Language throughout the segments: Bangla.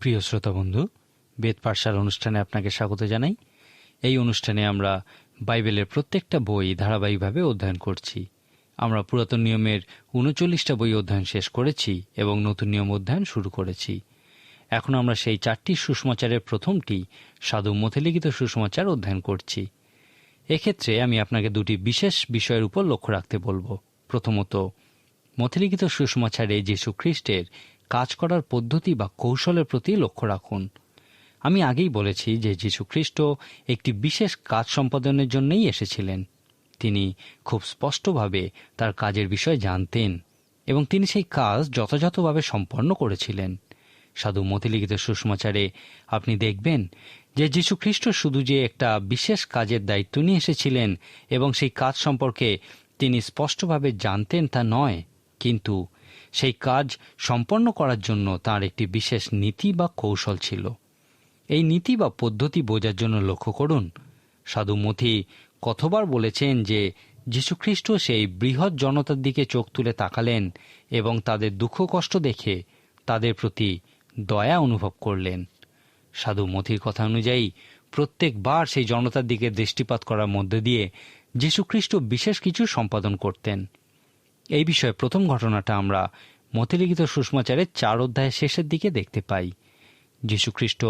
প্রিয় শ্রোতা বন্ধু, বেদ পাঠশাল অনুষ্ঠানে আপনাকে স্বাগত জানাই। এই অনুষ্ঠানে আমরা বাইবেলের প্রত্যেকটা বই ধারাবাহিকভাবে অধ্যয়ন করছি। আমরা পুরাতন নিয়মের উনচল্লিশটা বই অধ্যয়ন শেষ করেছি এবং নতুন নিয়ম অধ্যয়ন শুরু করেছি। এখন আমরা সেই চারটি সুষমাচারের প্রথমটি সাধু মথিলিখিত সুষমাচার অধ্যয়ন করছি। এক্ষেত্রে আমি আপনাকে দুটি বিশেষ বিষয়ের উপর লক্ষ্য রাখতে বলব। প্রথমত মথিলিখিত সুষমাচারে যীশু খ্রিস্টের কাজ করার পদ্ধতি বা কৌশলের প্রতি লক্ষ্য রাখুন। আমি আগেই বলেছি যে যীশু খ্রিস্ট একটি বিশেষ কাজ সম্পাদনের জন্যই এসেছিলেন। তিনি খুব স্পষ্টভাবে তার কাজের বিষয় জানতেন এবং তিনি সেই কাজ যথাযথভাবে সম্পন্ন করেছিলেন। সাধু মতিলিখিত সুষমাচারে আপনি দেখবেন যে যীশু খ্রিস্ট শুধু যে একটা বিশেষ কাজের দায়িত্ব নিয়ে এসেছিলেন এবং সেই কাজ সম্পর্কে তিনি স্পষ্টভাবে জানতেন তা নয়, কিন্তু সেই কাজ সম্পন্ন করার জন্য তার একটি বিশেষ নীতি বা কৌশল ছিল। এই নীতি বা পদ্ধতি বোঝার জন্য লক্ষ্য করুন। সাধু মথি কতবার বলেছেন যে, যীশুখ্রিস্ট সেই বৃহৎ জনতার দিকে চোখ তুলে তাকালেন এবং তাদের দুঃখ কষ্ট দেখে তাদের প্রতি দয়া অনুভব করলেন। সাধু মথির কথা অনুযায়ী, প্রত্যেকবার সেই জনতার দিকে দৃষ্টিপাত করার মধ্যে দিয়ে যীশুখ্রিস্ট বিশেষ কিছু সম্পাদন করতেন। এই বিষয়ে প্রথম ঘটনাটা আমরা মতিলিখিত সুষমাচারের চার অধ্যায়ের শেষের দিকে দেখতে পাই। যীশুখ্রিস্ট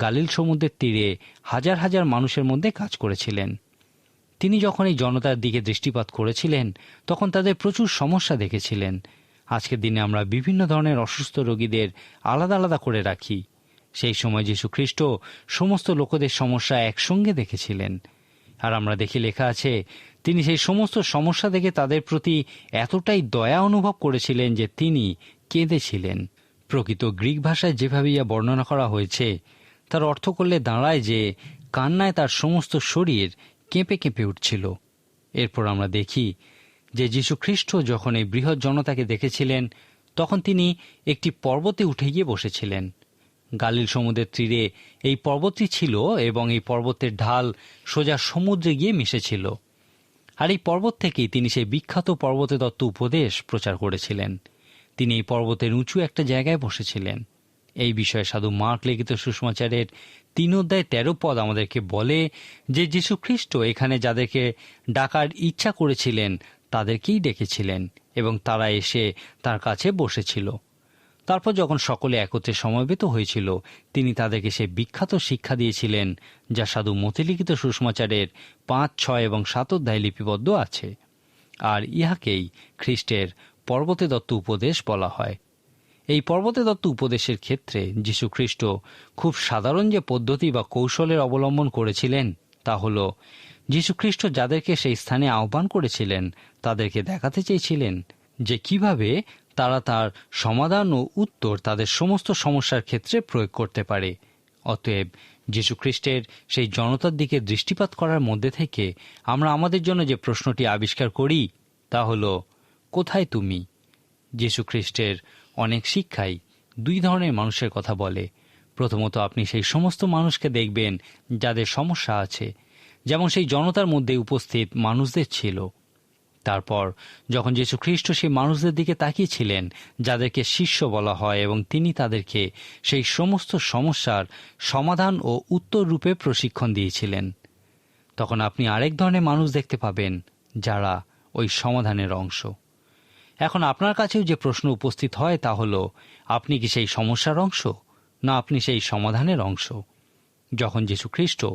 গালিল সমুদ্রের তীরে হাজার হাজার মানুষের মধ্যে কাজ করেছিলেন। তিনি যখন এই জনতার দিকে দৃষ্টিপাত করেছিলেন, তখন তাদের প্রচুর সমস্যা দেখেছিলেন। আজকের দিনে আমরা বিভিন্ন ধরনের অসুস্থ রোগীদের আলাদা আলাদা করে রাখি। সেই সময় যীশু খ্রিস্ট সমস্ত লোকদের সমস্যা একসঙ্গে দেখেছিলেন। আর আমরা দেখি লেখা আছে তিনি সেই সমস্ত সমস্যা দেখে তাদের প্রতি এতটাই দয়া অনুভব করেছিলেন যে তিনি কেঁদেছিলেন। প্রকৃত গ্রিক ভাষায় যেভাবে ইয়া বর্ণনা করা হয়েছে, তার অর্থ করলে দাঁড়ায় যে কান্নায় তার সমস্ত শরীর কেঁপে কেঁপে উঠছিল। এরপর আমরা দেখি যে যীশু খ্রিস্ট যখন এই বৃহৎ জনতাকে দেখেছিলেন, তখন তিনি একটি পর্বতে উঠে গিয়ে বসেছিলেন। গালিল সমুদ্রের তীরে এই পর্বতটি ছিল এবং এই পর্বতের ঢাল সোজা সমুদ্রে গিয়ে মিশেছিল। আর এই পর্বত থেকেই তিনি সেই বিখ্যাত পর্বতে দত্ত উপদেশ প্রচার করেছিলেন। তিনি এই পর্বতের উঁচু একটা জায়গায় বসেছিলেন। এই বিষয়ে সাধু মার্ক লিখিত সুষমাচারের তিন অধ্যায় তেরো পদ আমাদেরকে বলে যে যীশুখ্রিস্ট এখানে যাদেরকে ডাকার ইচ্ছা করেছিলেন, তাদেরকেই ডেকেছিলেন এবং তারা এসে তার কাছে বসেছিল। তারপর যখন সকলে একত্রে সমবেত হয়েছিল, তিনি তাদেরকে সে বিখ্যাত শিক্ষা দিয়েছিলেন, যা সাধু মতিলিখিত সুষমাচারের পাঁচ, ছয় এবং সাত অধ্যায় লিপিবদ্ধ আছে। আর ইহাকেই খ্রিস্টের পর্বতে দত্ত উপদেশ বলা হয়। এই পর্বতে দত্ত উপদেশের ক্ষেত্রে যীশু খ্রিস্ট খুব সাধারণ যে পদ্ধতি বা কৌশলের অবলম্বন করেছিলেন, তা হল যীশুখ্রিস্ট যাদেরকে সেই স্থানে আহ্বান করেছিলেন, তাদেরকে দেখাতে চেয়েছিলেন যে কীভাবে তারা তার সমাধান ও উত্তর তাদের সমস্ত সমস্যার ক্ষেত্রে প্রয়োগ করতে পারে। অতএব যীশুখ্রিস্টের সেই জনতার দিকে দৃষ্টিপাত করার মধ্যে থেকে আমরা আমাদের জন্য যে প্রশ্নটি আবিষ্কার করি, তা হল, কোথায় তুমি? যীশুখ্রিস্টের অনেক শিক্ষাই দুই ধরনের মানুষের কথা বলে। প্রথমত আপনি সেই সমস্ত মানুষকে দেখবেন যাদের সমস্যা আছে। যেমন সেই জনতার মধ্যে উপস্থিত মানুষদের ছিল। তারপর যখন যীশু খ্রিস্ট সেই মানুষদের দিকে তাকিয়েছিলেন, যাদেরকে শিষ্য বলা হয় এবং তিনি তাদেরকে সেই সমস্ত সমস্যার সমাধান ও উত্তর রূপে প্রশিক্ষণ দিয়েছিলেন। তখন আপনি আরেক ধরনের মানুষ দেখতে পাবেন, যারা ওই সমাধানের অংশ। এখন আপনার কাছেও যে প্রশ্ন উপস্থিত হয় তা হল, আপনি কি সেই সমস্যার অংশ, না আপনি সেই সমাধানের অংশ? যখন খ্রিস্ট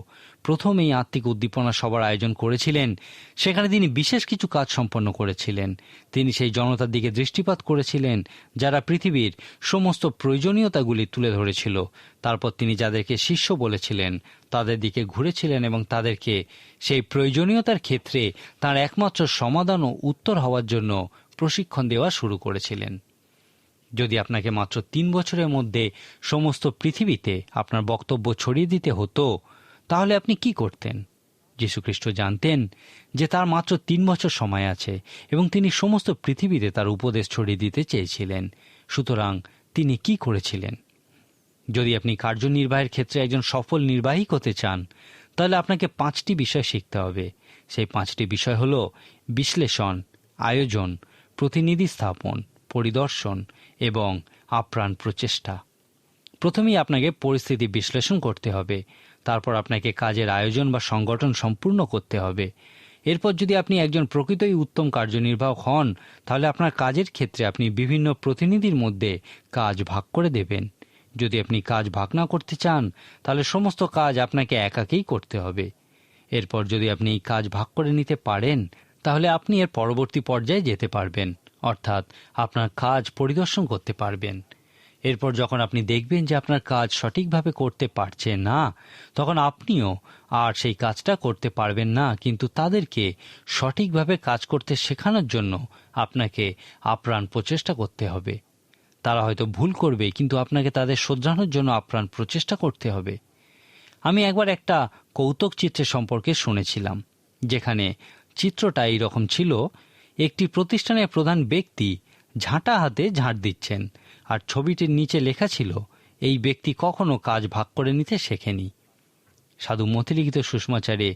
প্রথম এই আত্মিক উদ্দীপনা সবার আয়োজন করেছিলেন, সেখানে তিনি বিশেষ কিছু কাজ সম্পন্ন করেছিলেন। তিনি সেই জনতার দিকে দৃষ্টিপাত করেছিলেন, যারা পৃথিবীর সমস্ত প্রয়োজনীয়তাগুলি তুলে ধরেছিল। তারপর তিনি যাদেরকে শিষ্য বলেছিলেন, তাদের দিকে ঘুরেছিলেন এবং তাদেরকে সেই প্রয়োজনীয়তার ক্ষেত্রে তার একমাত্র সমাধান ও উত্তর হওয়ার জন্য প্রশিক্ষণ দেওয়া শুরু করেছিলেন। যদি আপনাকে মাত্র তিন বছরের মধ্যে সমস্ত পৃথিবীতে আপনার বক্তব্য ছড়িয়ে দিতে হতো, তাহলে আপনি কি করতেন? যীশুখ্রিস্ট জানতেন যে তার মাত্র তিন বছর সময় আছে এবং তিনি সমস্ত পৃথিবীতে তার উপদেশ ছড়িয়ে দিতে চেয়েছিলেন। সুতরাং তিনি কি করেছিলেন? যদি আপনি কার্যনির্বাহের ক্ষেত্রে একজন সফল নির্বাহী হতে চান, তাহলে আপনাকে পাঁচটি বিষয় শিখতে হবে। সেই পাঁচটি বিষয় হল বিশ্লেষণ, আয়োজন, প্রতিনিধি স্থাপন, পরিদর্শন এবং আপ্রাণ প্রচেষ্টা। প্রথমেই আপনাকে পরিস্থিতি বিশ্লেষণ করতে হবে। তারপর আপনাকে কাজের আয়োজন বা সংগঠন সম্পূর্ণ করতে হবে। এরপর যদি আপনি একজন প্রকৃতই উত্তম কার্যনির্বাহক হন, তাহলে আপনার কাজের ক্ষেত্রে আপনি বিভিন্ন প্রতিনিধির মধ্যে কাজ ভাগ করে দেবেন। যদি আপনি কাজ ভাগ না করতে চান, তাহলে সমস্ত কাজ আপনাকে একাকেই করতে হবে। এরপর যদি আপনি কাজ ভাগ করে নিতে পারেন, তাহলে আপনি এর পরবর্তী পর্যায়ে যেতে পারবেন। অর্থাৎ আপনার কাজ পরিদর্শন করতে পারবেন। এরপর যখন আপনি দেখবেন যে আপনার কাজ সঠিকভাবে করতে পারছে না, তখন আপনিও আর সেই কাজটা করতে পারবেন না, কিন্তু তাদেরকে সঠিকভাবে কাজ করতে শেখানোর জন্য আপনাকে আপ্রাণ প্রচেষ্টা করতে হবে। তারা হয়তো ভুল করবে, কিন্তু আপনাকে তাদের শোধরানোর জন্য আপ্রাণ প্রচেষ্টা করতে হবে। আমি একবার একটা কৌতুক চিত্রের সম্পর্কে শুনেছিলাম, যেখানে চিত্রটা এইরকম ছিল একটি প্রতিষ্ঠানের প্রধান ব্যক্তি ঝাঁটা হাতে ঝাঁট দিচ্ছেন, আর ছবিটির নিচে লেখা ছিল, এই ব্যক্তি কখনো কাজ ভাগ করে নিতে শেখেনি। সাধু মতিলিখিত সুষমাচারে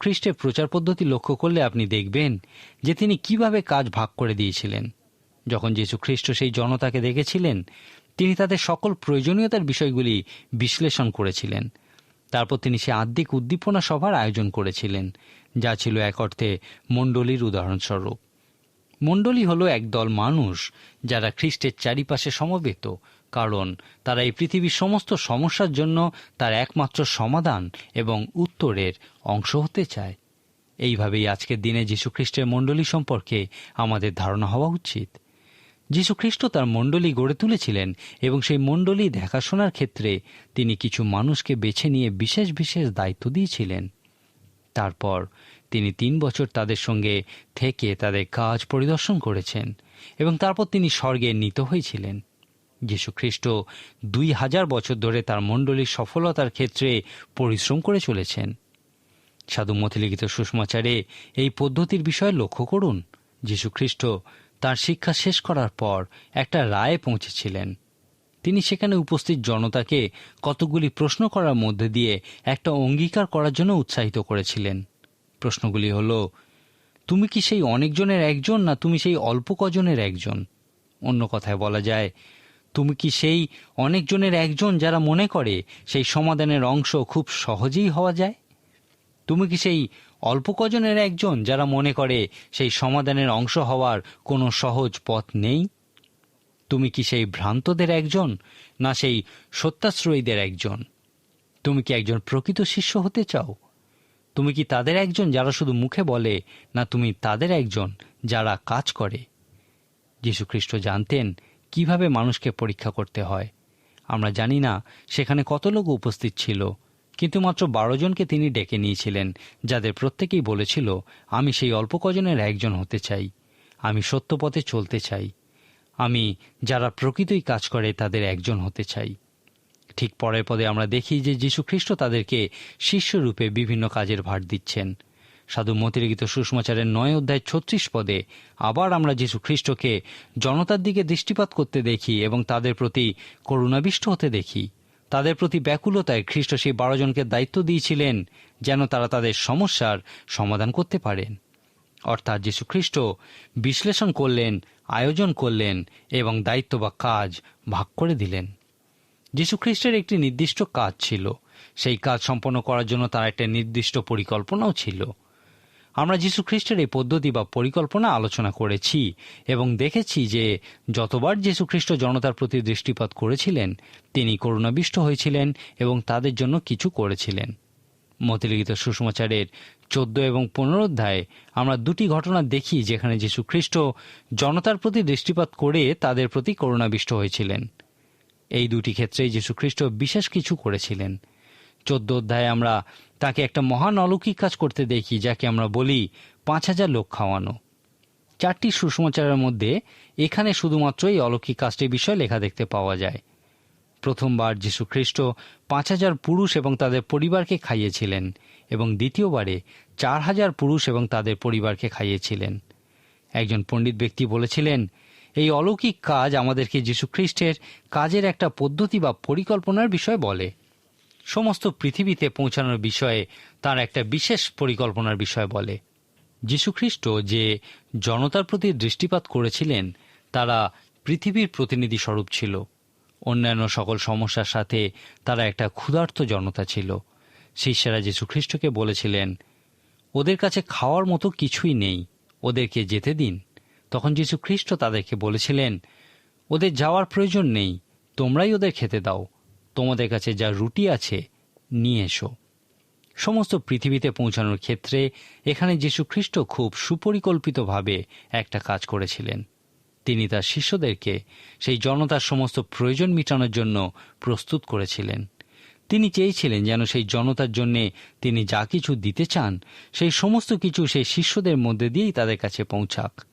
খ্রিস্টের প্রচার পদ্ধতি লক্ষ্য করলে আপনি দেখবেন যে তিনি কীভাবে কাজ ভাগ করে দিয়েছিলেন। যখন খ্রিস্ট সেই জনতাকে দেখেছিলেন, তিনি তাদের সকল প্রয়োজনীয়তার বিষয়গুলি বিশ্লেষণ করেছিলেন। তারপর তিনি সে আদ্যিক উদ্দীপনা সভার আয়োজন করেছিলেন। যা ছিল এক অর্থে মণ্ডলীর উদাহরণস্বরূপ। মণ্ডলী হলো একদল মানুষ যারা খ্রিস্টের চারিপাশে সমবেত, কারণ তারা এই পৃথিবীর সমস্ত সমস্যার জন্য তার একমাত্র সমাধান এবং উত্তরের অংশ হতে চায়। এইভাবেই আজকের দিনে যীশুখ্রিস্টের মণ্ডলী সম্পর্কে আমাদের ধারণা হওয়া উচিত। যীশুখ্রিস্ট তার মণ্ডলী গড়ে তুলেছিলেন এবং সেই মণ্ডলী দেখাশোনার ক্ষেত্রে তিনি কিছু মানুষকে বেছে নিয়ে বিশেষ বিশেষ দায়িত্ব দিয়েছিলেন। তারপর তিনি তিন বছর তাদের সঙ্গে থেকে তাদের কাজ পরিদর্শন করেছেন এবং তারপর তিনি স্বর্গে নিত হয়েছিলেন। যীশুখ্রিস্ট দুই হাজার বছর ধরে তার মণ্ডলীর সফলতার ক্ষেত্রে পরিশ্রম করে চলেছেন। সাধু মতিলিখিত সুষমাচারে এই পদ্ধতির বিষয়ে লক্ষ্য করুন। যীশুখ্রিস্ট তার শিক্ষা শেষ করার পর একটা রায়ে পৌঁছেছিলেন। তিনি সেখানে উপস্থিত জনতাকে কতগুলি প্রশ্ন করার মধ্যে দিয়ে একটা অঙ্গীকার করার জন্য উৎসাহিত করেছিলেন। প্রশ্নগুলি হল, তুমি কি সেই অনেকজনের একজন না তুমি সেই অল্প কজনের একজন? অন্য কথায় বলা যায়, তুমি কি সেই অনেকজনের একজন যারা মনে করে সেই সমাধানের অংশ খুব সহজেই হওয়া যায়? তুমি কি সেই অল্প কজনের একজন যারা মনে করে সেই সমাধানের অংশ হওয়ার কোনো সহজ পথ নেই? তুমি কি সেই ভ্রান্তদের একজন, না সেই সত্যাশ্রয়ীদের একজন? তুমি কি একজন প্রকৃত শিষ্য হতে চাও? তুমি কি তাদের একজন যারা শুধু মুখে বলে, না তুমি তাদের একজন যারা কাজ করে? যীশুখ্রিস্ট জানতেন কীভাবে মানুষকে পরীক্ষা করতে হয়। আমরা জানি না সেখানে কত লোক উপস্থিত ছিল, কিন্তু মাত্র বারো জনকে তিনি ডেকে নিয়েছিলেন, যাদের প্রত্যেকেই বলেছিল, আমি সেই অল্প কজনের একজন হতে চাই। আমি সত্য পথে চলতে চাই। আমি যারা প্রকৃতই কাজ করে তাদের একজন হতে চাই। ঠিক পরের পদে আমরা দেখি যে যীশুখ্রিস্ট তাদেরকে শিষ্যরূপে বিভিন্ন কাজের ভার দিচ্ছেন। সাধু মতিরগিত সুষমাচারের নয় অধ্যায় ছত্রিশ পদে আবার আমরা যীশু খ্রিস্টকে জনতার দিকে দৃষ্টিপাত করতে দেখি এবং তাদের প্রতি করুণাবিষ্ট হতে দেখি। তাদের প্রতি ব্যাকুলতায় খ্রিস্ট সেই বারো জনকে দায়িত্ব দিয়েছিলেন যেন তারা তাদের সমস্যার সমাধান করতে পারেন। অর্থাৎ যীশুখ্রিস্ট বিশ্লেষণ করলেন, আয়োজন করলেন এবং দায়িত্ব বা কাজ ভাগ করে দিলেন। যীশুখ্রিস্টের একটি নির্দিষ্ট কাজ ছিল। সেই কাজ সম্পন্ন করার জন্য তার একটা নির্দিষ্ট পরিকল্পনাও ছিল। আমরা যীশু খ্রিস্টের এই পদ্ধতি বা পরিকল্পনা আলোচনা করেছি এবং দেখেছি যে যতবার যীশু খ্রিস্ট জনতার প্রতি দৃষ্টিপাত করেছিলেন, তিনি করুণাবিষ্ট হয়েছিলেন এবং তাদের জন্য কিছু করেছিলেন। মতিলিখিত সুষমাচারের চোদ্দ এবং পনেরো অধ্যায়ে আমরা দুটি ঘটনা দেখি যেখানে যীশু খ্রিস্ট জনতার প্রতি দৃষ্টিপাত করে তাদের প্রতি করুণাবিষ্ট হয়েছিলেন। এই দুটি ক্ষেত্রেই যীশুখ্রিস্ট বিশেষ কিছু করেছিলেন। চোদ্দ অধ্যায়ে আমরা তাকে একটা মহান অলৌকিক কাজ করতে দেখি, যাকে আমরা বলি পাঁচ হাজার লোক খাওয়ানো। চারটি সুষমাচারের মধ্যে এখানে শুধুমাত্র এই অলৌকিক কাজটির বিষয়ে লেখা দেখতে পাওয়া যায়। প্রথমবার যীশু খ্রিস্ট পাঁচ হাজার পুরুষ এবং তাদের পরিবারকে খাইয়েছিলেন এবং দ্বিতীয়বারে চার হাজার পুরুষ এবং তাদের পরিবারকে খাইয়েছিলেন। একজন পণ্ডিত ব্যক্তি বলেছিলেন, এই অলৌকিক কাজ আমাদেরকে যীশুখ্রিস্টের কাজের একটা পদ্ধতি বা পরিকল্পনার বিষয় বলে। সমস্ত পৃথিবীতে পৌঁছানোর বিষয়ে তার একটা বিশেষ পরিকল্পনার বিষয় বলে। যীশুখ্রিস্ট যে জনতার প্রতি দৃষ্টিপাত করেছিলেন, তারা পৃথিবীর প্রতিনিধি স্বরূপ ছিল। অন্যান্য সকল সমস্যার সাথে তারা একটা ক্ষুধার্ত জনতা ছিল। শিষ্যেরা যীশু খ্রিস্টকে বলেছিলেন, ওদের কাছে খাওয়ার মতো কিছুই নেই। ওদেরকে যেতে দিন। তখন যীশু খ্রিস্ট তাদেরকে বলেছিলেন, ওদের যাওয়ার প্রয়োজন নেই। তোমরাই ওদের খেতে দাও। তোমাদের কাছে যা রুটি আছে, নিয়ে এসো। সমস্ত পৃথিবীতে পৌঁছানোর ক্ষেত্রে এখানে যীশু খ্রিস্ট খুব সুপরিকল্পিতভাবে একটা কাজ করেছিলেন। তিনি তার শিষ্যদেরকে সেই জনতার সমস্ত প্রয়োজন মেটানোর জন্য প্রস্তুত করেছিলেন। তিনি চেয়েছিলেন যেন সেই জনতার জন্যে তিনি যা কিছু দিতে চান, সেই সমস্ত কিছু সেই শিষ্যদের মধ্যে দিয়েই তাদের কাছে পৌঁছাক।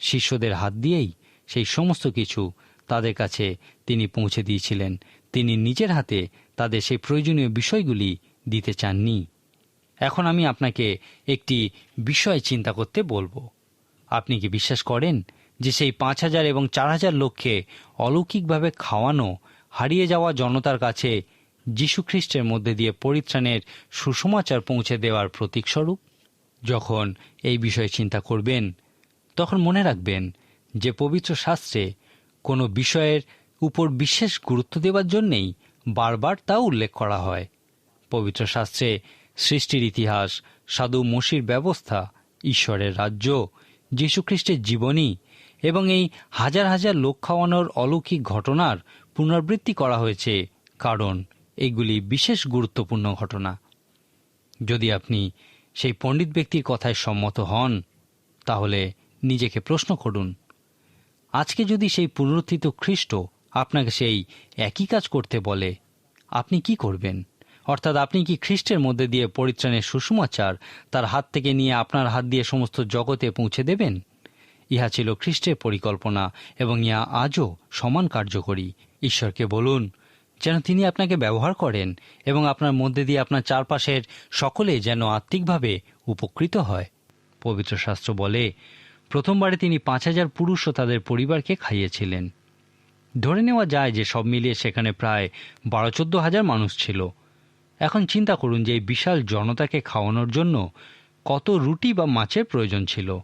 শিষ্যদের হাত দিয়েই সেই সমস্ত কিছু তাদের কাছে তিনি পৌঁছে দিয়েছিলেন। তিনি নিজের হাতে তাদের সেই প্রয়োজনীয় বিষয়গুলি দিতে চাননি। এখন আমি আপনাকে একটি বিষয় চিন্তা করতে বলব। আপনি কি বিশ্বাস করেন যে সেই পাঁচ হাজার এবং চার হাজার লোককে অলৌকিকভাবে খাওয়ানো, হারিয়ে যাওয়া জনতার কাছে যীশুখ্রিস্টের মধ্যে দিয়ে পরিত্রাণের সুসমাচার পৌঁছে দেওয়ার প্রতীকস্বরূপ, যখন এই বিষয়ে চিন্তা করবেন, তখন মনে রাখবেন যে পবিত্র শাস্ত্রে কোনো বিষয়ের উপর বিশেষ গুরুত্ব দেওয়ার জন্যেই বারবার তা উল্লেখ করা হয়। পবিত্র শাস্ত্রে সৃষ্টির ইতিহাস, সাধু মসির ব্যবস্থা, ঈশ্বরের রাজ্য যীশুখ্রিস্টের জীবনী এবং এই হাজার হাজার লোক খাওয়ানোর অলৌকিক ঘটনার পুনরাবৃত্তি করা হয়েছে, কারণ এগুলি বিশেষ গুরুত্বপূর্ণ ঘটনা। যদি আপনি সেই পণ্ডিত ব্যক্তির কথায় সম্মত হন, তাহলে নিজেকে প্রশ্ন করুন, আজকে যদি সেই পুনরুত্থিত খ্রিস্ট আপনাকে সেই একই কাজ করতে বলে, আপনি কি করবেন? অর্থাৎ আপনি কি খ্রিস্টের মধ্যে দিয়ে পরিত্রাণের সুষমাচার তার হাত থেকে নিয়ে আপনার হাত দিয়ে সমস্ত জগতে পৌঁছে দেবেন? ইহা ছিল খ্রিস্টের পরিকল্পনা এবং ইহা আজও সমান কার্যকরী। ঈশ্বরকে বলুন, যেন তিনি আপনাকে ব্যবহার করেন এবং আপনার মধ্যে দিয়ে আপনার চারপাশের সকলে যেন আত্মিকভাবে উপকৃত হয়। পবিত্র শাস্ত্র বলে, প্রথমবারে তিনি পাঁচ হাজার পুরুষ ও তাদের পরিবারকে খাইয়েছিলেন। ধরে নেওয়া যায় যে সব মিলিয়ে সেখানে প্রায় বারো চোদ্দ হাজার মানুষ ছিল। এখন চিন্তা করুন যে এই বিশাল জনতাকে খাওয়ানোর জন্য কত রুটি বা মাছের প্রয়োজন ছিল।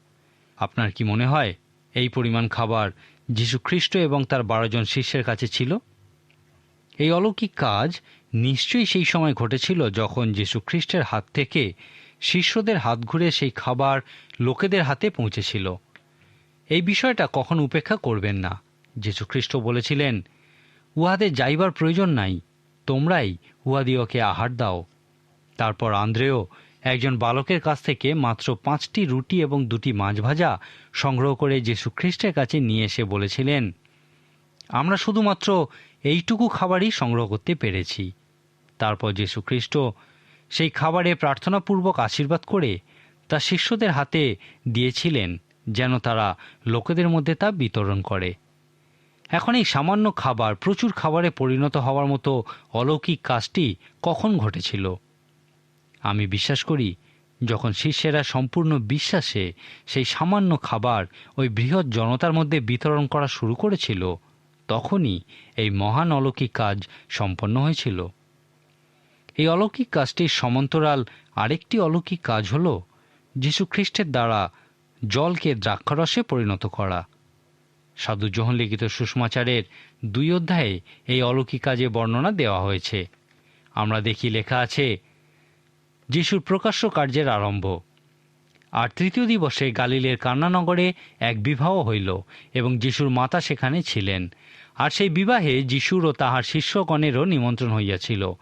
আপনার কি মনে হয় এই পরিমাণ খাবার যীশু খ্রিস্ট এবং তার বারো জন শিষ্যের কাছে ছিল? এই অলৌকিক কাজ নিশ্চয়ই সেই সময় ঘটেছিল যখন যীশু খ্রিস্টের হাত থেকে শিষ্যদের হাত ঘুরে সেই খাবার লোকেদের হাতে পৌঁছেছিল। এই বিষয়টা কখন উপেক্ষা করবেন না। যীশু খ্রিস্ট বলেছিলেন, উহাদের যাইবার প্রয়োজন নাই, তোমরাই উহাদিওকে আহার দাও। তারপর আন্দ্রেও একজন বালকের কাছ থেকে মাত্র পাঁচটি রুটি এবং দুটি মাছ ভাজা সংগ্রহ করে খ্রিস্টের কাছে নিয়ে এসে বলেছিলেন, আমরা শুধুমাত্র এইটুকু খাবারই সংগ্রহ করতে পেরেছি। তারপর খ্রিস্ট সেই খাবারে প্রার্থনাপূর্বক আশীর্বাদ করে তা শিষ্যদের হাতে দিয়েছিলেন, যেন তারা লোকেদের মধ্যে তা বিতরণ করে। এখন এই সামান্য খাবার প্রচুর খাবারে পরিণত হওয়ার মতো অলৌকিক কাজটি কখন ঘটেছিল? আমি বিশ্বাস করি, যখন শিষ্যেরা সম্পূর্ণ বিশ্বাসে সেই সামান্য খাবার ওই বৃহৎ জনতার মধ্যে বিতরণ করা শুরু করেছিল, তখনই এই মহান অলৌকিক কাজ সম্পন্ন হয়েছিল। এই অলৌকিক কাজটির সমান্তরাল আরেকটি অলৌকিক কাজ হল যীশুখ্রিস্টের দ্বারা জলকে দ্রাক্ষারসে পরিণত করা। সাধু জোহন লিখিত সুষমাচারের দুই অধ্যায়ে এই অলৌকিক কাজে বর্ণনা দেওয়া হয়েছে। আমরা দেখি লেখা আছে যিশুর প্রকাশ্য কার্যের আরম্ভ। আর তৃতীয় দিবসে গালিলের কান্নানগরে এক বিবাহ হইল এবং যিশুর মাতা সেখানে ছিলেন। আর সেই বিবাহে যিশুর ও তাহার শিষ্যগণেরও নিমন্ত্রণ হইয়াছিল।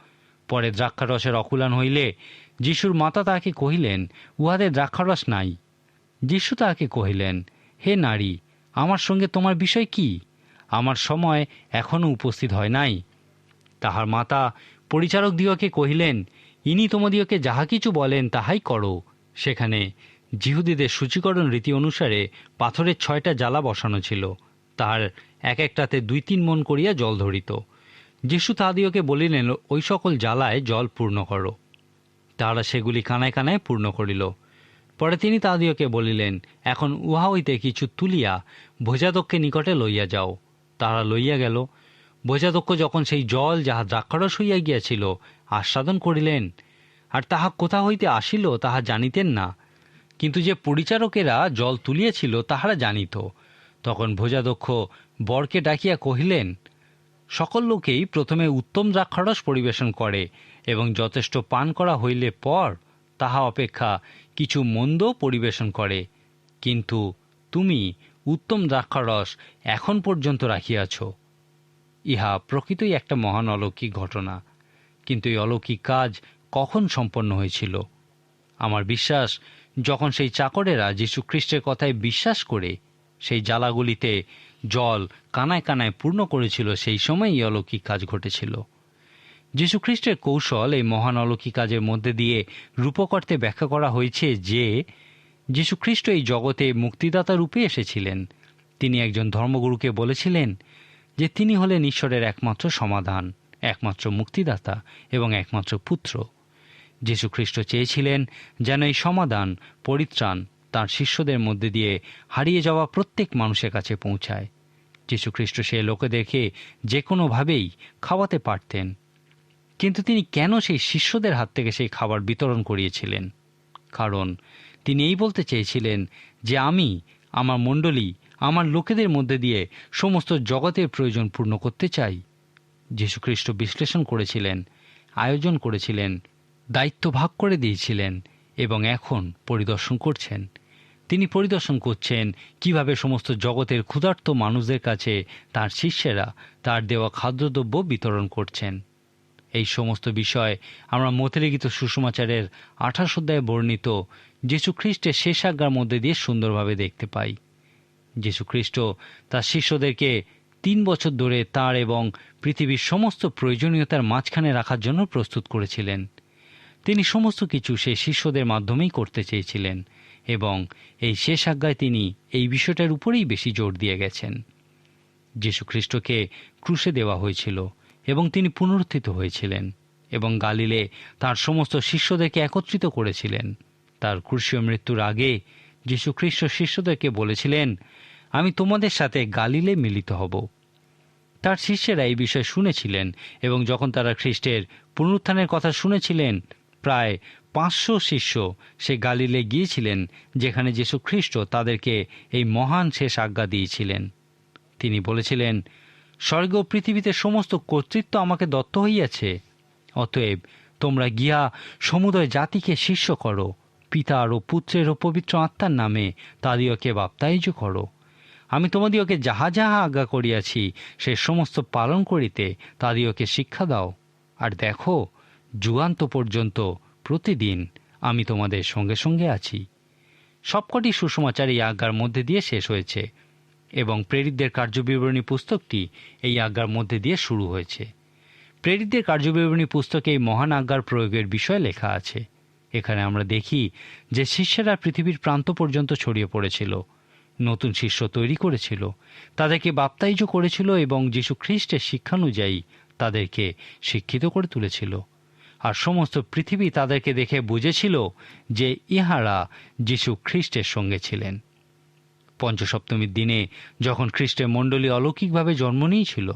পরে দ্রাক্ষারসের অকুলান হইলে যিশুর মাতা তাহাকে কহিলেন উহাদের দ্রাক্ষারস নাই। যিশু তাহাকে কহিলেন, হে নারী, আমার সঙ্গে তোমার বিষয় কি? আমার সময় এখনও উপস্থিত হয় নাই। তাহার মাতা পরিচারক দিওকে কহিলেন ইনি তোমাদিওকে যাহা কিছু বলেন তাহাই করো। সেখানে জিহুদীদের সূচীকরণ রীতি অনুসারে পাথরের ছয়টা জ্বালা বসানো ছিল। তাহার এক একটাতে দুই তিন মন করিয়া জল ধরিত। যিশু তাহাদিওকে বলিলেন, ওই সকল জ্বালায় জল পূর্ণ করো। তাহারা সেগুলি কানায় কানায় পূর্ণ করিল। পরে তিনি তাহাদিওকে বলিলেন, এখন উহা হইতে কিছু তুলিয়া ভোজাদক্ষে নিকটে লইয়া যাও। তাহারা লইয়া গেল। ভোজাদক্ষ যখন সেই জল যাহা দ্রাক্ষারস হইয়া গিয়াছিল আস্বাদন করিলেন। আর তাহা কোথা হইতে আসিল তাহা জানিতেন না। কিন্তু যে পরিচারকেরা জল তুলিয়াছিল, তাহারা জানিত। তখন ভোজাদক্ষ বরকে ডাকিয়া কহিলেন, সকল লোকেই প্রথমে উত্তম দ্রাক্ষারস পরিবেশন করে এবং যথেষ্ট পান করা হইলে পর তাহা অপেক্ষা কিছু মন্দ পরিবেশন করে। কিন্তু তুমি উত্তম দ্রাক্ষারস এখন পর্যন্ত রাখিয়াছ। ইহা প্রকৃতই একটা মহান অলৌকিক ঘটনা। কিন্তু এই অলৌকিক কাজ কখন সম্পন্ন হয়েছিল? আমার বিশ্বাস, যখন সেই চাকরেরা যীশুখ্রিস্টের কথায় বিশ্বাস করে, সেই জ্বালাগুলিতে জল কানায় কানায় পূর্ণ করেছিল, সেই সময় এই অলৌকিক কাজ ঘটেছিল। যীশুখ্রিস্টের কৌশল এই মহান অলৌকিক কাজের মধ্যে দিয়ে রূপকর্তে ব্যাখ্যা করা হয়েছে যে যীশুখ্রিস্ট এই জগতে মুক্তিদাতা রূপে এসেছিলেন। তিনি একজন ধর্মগুরুকে বলেছিলেন যে, তিনি হলেন ঈশ্বরের একমাত্র সমাধান। একমাত্র মুক্তিদাতা এবং একমাত্র পুত্র। যীশুখ্রিস্ট চেয়েছিলেন যেন এই সমাধান, পরিত্রাণ তার শিষ্যদের মধ্যে দিয়ে হারিয়ে যাওয়া প্রত্যেক মানুষের কাছে পৌঁছায়। যীশুখ্রিস্ট সে লোকেদেরকে যে কোনোভাবেই খাওয়াতে পারতেন। কিন্তু তিনি কেন সেই শিষ্যদের হাত থেকে সেই খাবার বিতরণ করিয়েছিলেন? কারণ তিনি এই বলতে চেয়েছিলেন যে আমি, আমার মণ্ডলী, আমার লোকেদের মধ্যে দিয়ে সমস্ত জগতের প্রয়োজন পূর্ণ করতে চাই। যীশুখ্রিস্ট বিশ্লেষণ করেছিলেন, আয়োজন করেছিলেন, দায়িত্ব ভাগ করে দিয়েছিলেন এবং এখন পরিদর্শন করছেন। তিনি পরিদর্শন করছেন কীভাবে সমস্ত জগতের ক্ষুধার্ত মানুষদের কাছে তার শিষ্যেরা তার দেওয়া খাদ্যদ্রব্য বিতরণ করছেন। এই সমস্ত বিষয় আমরা মতিলিখিত সুষমাচারের আঠাশ অধ্যায়ে বর্ণিত যীশুখ্রিস্টের শেষ আজ্ঞার মধ্যে দিয়ে সুন্দরভাবে দেখতে পাই। যীশুখ্রিস্ট তার শিষ্যদেরকে তিন বছর ধরে তার এবং পৃথিবীর সমস্ত প্রয়োজনীয়তার মাঝখানে রাখার জন্য প্রস্তুত করেছিলেন। তিনি সমস্ত কিছু সেই শিষ্যদের মাধ্যমেই করতে চেয়েছিলেন এবং এই শেষ আজ্ঞায় তিনি এই বিষয়টার উপরেই বেশি জোর দিয়ে গেছেন। যীশুখ্রিস্টকে ক্রুশে দেওয়া হয়েছিল এবং তিনি পুনরুত্থিত হয়েছিলেন এবং গালিলে তার সমস্ত শিষ্যদেরকে একত্রিত করেছিলেন। তার ক্রুশীয় মৃত্যুর আগে যীশুখ্রিস্ট শিষ্যদেরকে বলেছিলেন, আমি তোমাদের সাথে গালিলে মিলিত হব। তার শিষ্যেরা এই বিষয় শুনেছিলেন এবং যখন তারা খ্রিস্টের পুনরুত্থানের কথা শুনেছিলেন, প্রায় পাঁচশো শিষ্য সে গালিলে গিয়েছিলেন যেখানে যীশু খ্রিস্ট তাদেরকে এই মহান শেষ আজ্ঞা দিয়েছিলেন। তিনি বলেছিলেন, স্বর্গ পৃথিবীতে সমস্ত কর্তৃত্ব আমাকে দত্ত হইয়াছে। অতএব তোমরা গিয়া সমুদয় জাতিকে শিষ্য করো। পিতার ও পুত্রের ও পবিত্র আত্মার নামে তাদিওকে বাপ্তায়িজ করো। আমি তোমাদিওকে যাহা যাহা আজ্ঞা করিয়াছি, সে সমস্ত পালন করিতে তাদিওকে শিক্ষা দাও। আর দেখো, যুগান্ত পর্যন্ত প্রতিদিন আমি তোমাদের সঙ্গে সঙ্গে আছি। সবকটি সুসমাচার এই আজ্ঞার মধ্যে দিয়ে শেষ হয়েছে, এবং প্রেরিতদের কার্যবিবরণী পুস্তকটি এই আজ্ঞার মধ্যে দিয়ে শুরু হয়েছে। প্রেরিতদের কার্যবিবরণী পুস্তকে এই মহান আজ্ঞার প্রয়োগের বিষয় লেখা আছে। এখানে আমরা দেখি যে শিষ্যেরা পৃথিবীর প্রান্ত পর্যন্ত ছড়িয়ে পড়েছিল। নতুন শিষ্য তৈরি করেছিল। তাদেরকে বাপ্তাইজ করেছিল এবং যীশু খ্রিস্টের শিক্ষানুযায়ী তাদেরকে শিক্ষিত করে তুলেছিল। আর সমস্ত পৃথিবী তাদেরকে দেখে বুঝেছিল যে ইহারা যীশু খ্রিস্টের সঙ্গে ছিলেন। পঞ্চসপ্তমীর দিনে যখন খ্রিস্টের মণ্ডলী অলৌকিকভাবে জন্ম নিয়েছিল,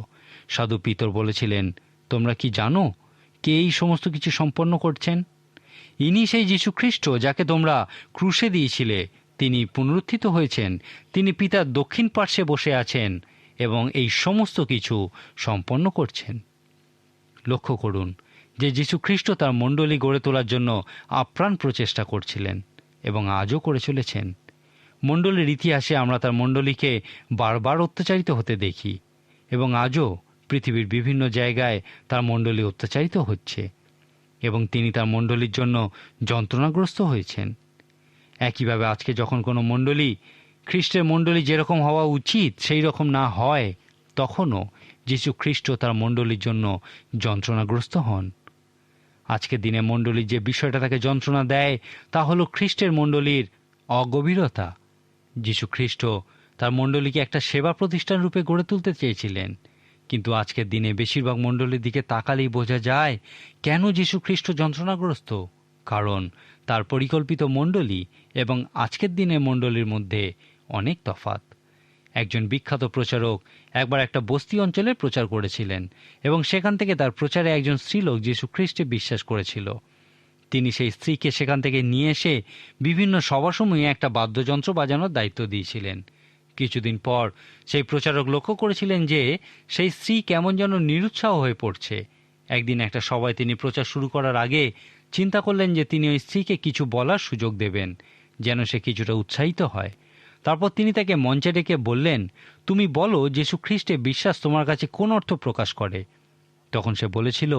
সাধু পিতর বলেছিলেন, তোমরা কি জানো কে এই সমস্ত কিছু সম্পন্ন করছেন? ইনি সেই যীশুখ্রিস্ট যাকে তোমরা ক্রুশে দিয়েছিলে তিনি পুনরুত্থিত হয়েছেন। তিনি পিতার দক্ষিণ পার্শ্বে বসে আছেন এবং এই সমস্ত কিছু সম্পন্ন করছেন। লক্ষ্য করুন যে যীশুখ্রিস্ট তার মণ্ডলী গড়ে তোলার জন্য আপ্রাণ প্রচেষ্টা করছিলেন এবং আজও করে চলেছেন। মণ্ডলীর ইতিহাসে আমরা তার মণ্ডলীকে বারবার অত্যাচারিত হতে দেখি এবং আজও পৃথিবীর বিভিন্ন জায়গায় তার মণ্ডলী অত্যাচারিত হচ্ছে এবং তিনি তার মণ্ডলীর জন্য যন্ত্রণাগ্রস্ত হয়েছেন। একইভাবে আজকে যখন কোনো মণ্ডলী, খ্রিস্টের মণ্ডলী যেরকম হওয়া উচিত সেই রকম না হয়, তখনও যীশু খ্রিস্ট তার মণ্ডলীর জন্য যন্ত্রণাগ্রস্ত হন। আজকের দিনে মণ্ডলীর যে বিষয়টা তাকে যন্ত্রণা দেয়, তা হলো খ্রিস্টের মণ্ডলীর অগভীরতা। যীশু খ্রিস্ট তার মণ্ডলীকে একটা সেবা প্রতিষ্ঠান রূপে গড়ে তুলতে চেয়েছিলেন। কিন্তু আজকের দিনে বেশিরভাগ মণ্ডলীর দিকে তাকালেই বোঝা যায়, কেন যীশু খ্রিস্ট যন্ত্রণাগ্রস্ত? কারণ তার পরিকল্পিত মণ্ডলী এবং আজকের দিনে মণ্ডলীর মধ্যে অনেক তফাত একজন বিখ্যাত প্রচারক একবার একটা বস্তি অঞ্চলে প্রচার করেছিলেন এবং সেখান থেকে তার প্রচারে একজন স্ত্রীলোক যীশু খ্রিস্টে বিশ্বাস করেছিল। তিনি সেই স্ত্রীকে সেখান থেকে নিয়ে এসে বিভিন্ন সভাসমূহে একটা বাদ্যযন্ত্র বাজানোর দায়িত্ব দিয়েছিলেন। কিছুদিন পর সেই প্রচারক লক্ষ্য করেছিলেন যে সেই স্ত্রী কেমন যেন নিরুৎসাহ হয়ে পড়ছে। একদিন একটা সবাই তিনি প্রচার শুরু করার আগে চিন্তা করলেন যে তিনি ওই স্ত্রীকে কিছু বলার সুযোগ দেবেন, যেন সে কিছুটা উৎসাহিত হয়। তারপর তিনি তাকে মঞ্চে ডেকে বললেন, তুমি বলো, যীশু খ্রিস্টে বিশ্বাস তোমার কাছে কোন অর্থ প্রকাশ করে? তখন সে বলেছিল,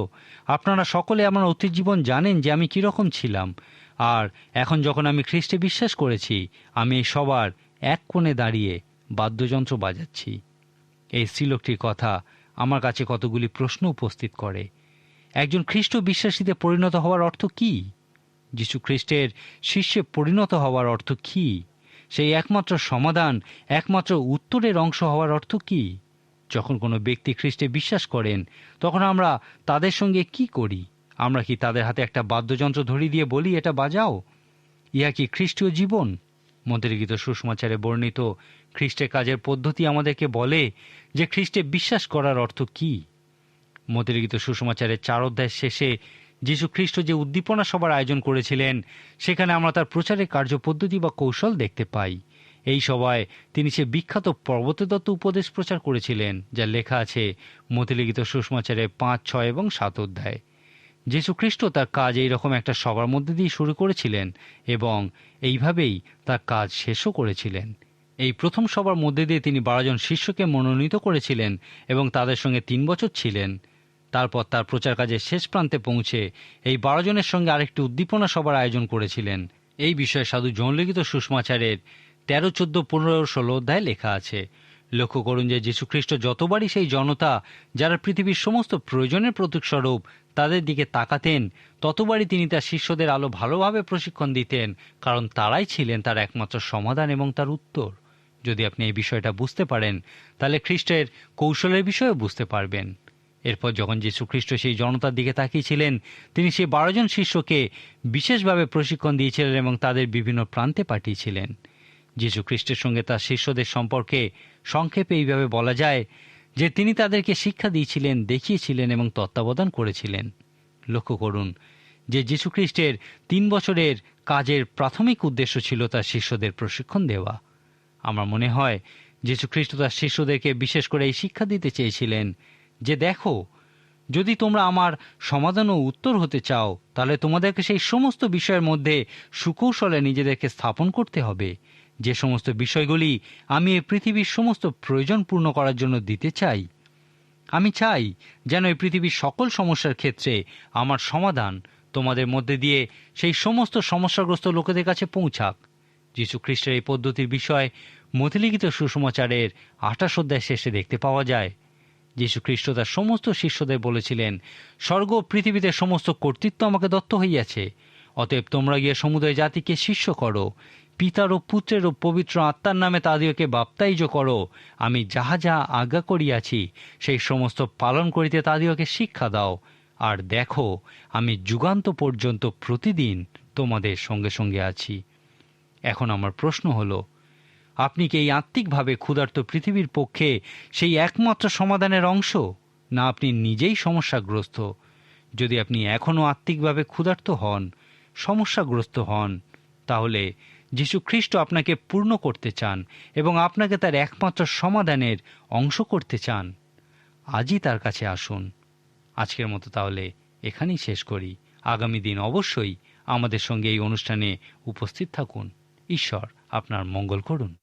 আপনারা সকলে আমার অতীত জীবন জানেন যে আমি কীরকম ছিলাম, আর এখন যখন আমি খ্রিস্টে বিশ্বাস করেছি, আমি সবার এক কোণে দাঁড়িয়ে বাদ্যযন্ত্র বাজাচ্ছি। এই স্ত্রীলোকটির কথা আমার কাছে কতগুলি প্রশ্ন উপস্থিত করে। একজন খ্রিস্ট বিশ্বাসীতে পরিণত হওয়ার অর্থ কি? যীশু খ্রিস্টের শিষ্যে পরিণত হওয়ার অর্থ কি? সেই একমাত্র সমাধান, একমাত্র উত্তরের অংশ হওয়ার অর্থ কি? যখন কোনো ব্যক্তি খ্রিস্টে বিশ্বাস করেন, তখন আমরা তাদের সঙ্গে কি করি? আমরা কি তাদের হাতে একটা বাদ্যযন্ত্র ধরিয়ে দিয়ে বলি, এটা বাজাও? ইহা কি খ্রিস্টীয় জীবন? মন্ত্রীগীত সুষমাচারে বর্ণিত খ্রিস্টের কাজের পদ্ধতি আমাদেরকে বলে যে খ্রিস্টে বিশ্বাস করার অর্থ কি? মতিলিখিত সুষমাচারের চার অধ্যায় শেষে যীশু খ্রিস্ট যে উদ্দীপনা সভার আয়োজন করেছিলেন, সেখানে আমরা তার প্রচারের কার্যপদ্ধতি বা কৌশল দেখতে পাই। এই সভায় তিনি সে বিখ্যাত পর্বতদত্ত উপদেশ প্রচার করেছিলেন যা লেখা আছে মতিলিখিত সুষমাচারে পাঁচ, ছয় এবং সাত অধ্যায়। খ্রিস্ট তার কাজ এইরকম একটা সবার মধ্যে দিয়ে শুরু করেছিলেন এবং এইভাবেই তার কাজ শেষও করেছিলেন। এই প্রথম সবার মধ্যে দিয়ে তিনি বারোজন শিষ্যকে মনোনীত করেছিলেন এবং তাদের সঙ্গে তিন বছর ছিলেন। তারপর তার প্রচার কাজের শেষ প্রান্তে পৌঁছে এই বারো জনের সঙ্গে আরেকটি উদ্দীপনা সভার আয়োজন করেছিলেন। এই বিষয়ে সাধু জনলিখিত সুষমাচারের তেরো, চোদ্দ, পনেরো, ষোলো অধ্যায় লেখা আছে। লক্ষ্য করুন যে যীশুখ্রিস্ট যতবারই সেই জনতা যারা পৃথিবীর সমস্ত প্রয়োজনের প্রতীকস্বরূপ তাদের দিকে তাকাতেন, ততবারই তিনি তার শিষ্যদের আলো ভালোভাবে প্রশিক্ষণ দিতেন, কারণ তারাই ছিলেন তার একমাত্র সমাধান এবং তার উত্তর। যদি আপনি এই বিষয়টা বুঝতে পারেন, তাহলে খ্রিস্টের কৌশলের বিষয়েও বুঝতে পারবেন। এরপর যখন যীশু খ্রিস্ট সেই জনতার দিকে তাকিয়েছিলেন, তিনি সেই বারোজন শিষ্যকে বিশেষভাবে প্রশিক্ষণ দিয়েছিলেন এবং তাদের বিভিন্ন প্রান্তে পাঠিয়েছিলেন। যীশু খ্রিস্টের সঙ্গে তার শিষ্যদের সম্পর্কে সংক্ষেপে এইভাবে বলা যায় যে তিনি তাদেরকে শিক্ষা দিয়েছিলেন, দেখিয়েছিলেন এবং তত্ত্বাবধান করেছিলেন। লক্ষ্য করুন যে যীশুখ্রিস্টের তিন বছরের কাজের প্রাথমিক উদ্দেশ্য ছিল তার শিষ্যদের প্রশিক্ষণ দেওয়া। আমার মনে হয় যীশুখ্রিস্ট তার শিষ্যদেরকে বিশেষ করে এই শিক্ষা দিতে চেয়েছিলেন যে দেখো, যদি তোমরা আমার সমাধান ও উত্তর হতে চাও, তাহলে তোমাদেরকে সেই সমস্ত বিষয়ের মধ্যে সুকৌশলে নিজেদেরকে স্থাপন করতে হবে। যে সমস্ত বিষয়গুলি আমি এই পৃথিবীর সমস্ত প্রয়োজন পূর্ণ করার জন্য দিতে চাই, আমি চাই যেন এই পৃথিবীর সকল সমস্যার ক্ষেত্রে আমার সমাধান তোমাদের মধ্যে দিয়ে সেই সমস্ত সমস্যাগ্রস্ত লোকেদের কাছে পৌঁছাক। যীশু খ্রিস্টের এই পদ্ধতির বিষয় মতিলিখিত সুষমাচারের আঠাশ অধ্যায় শেষে দেখতে পাওয়া যায়। যীশু খ্রিস্ট তার সমস্ত শিষ্যদের বলেছিলেন, স্বর্গ পৃথিবীতে সমস্ত কর্তৃত্ব আমাকে দত্ত হইয়াছে। অতএব তোমরা গিয়ে সমুদয় জাতিকে শিষ্য করো। পিতার ও পুত্রের ও পবিত্র আত্মার নামে তাদেরকে বাপ্তাইজ করো। আমি যাহা যাহা আজ্ঞা করিয়াছি, সেই সমস্ত পালন করিতে তাদেরকে শিক্ষা দাও। আর দেখো, আমি যুগান্ত পর্যন্ত প্রতিদিন তোমাদের সঙ্গে সঙ্গে আছি। এখন আমার প্রশ্ন হলো আপনি কি এই আত্মিকভাবে ক্ষুধার্ত পৃথিবীর পক্ষে সেই একমাত্র সমাধানের অংশ? না, আপনি নিজেই সমস্যাগ্রস্ত। যদি আপনি এখনও আত্মিকভাবে ক্ষুধার্ত হন, সমস্যাগ্রস্ত হন, তাহলে যীশু খ্রিস্ট আপনাকে পূর্ণ করতে চান এবং আপনাকে তার একমাত্র সমাধানের অংশ করতে চান। আজই তার কাছে আসুন। আজকের মতো তাহলে এখানেই শেষ করি। আগামী দিন অবশ্যই আমাদের সঙ্গে এই অনুষ্ঠানে উপস্থিত থাকুন। ঈশ্বর আপনার মঙ্গল করুন।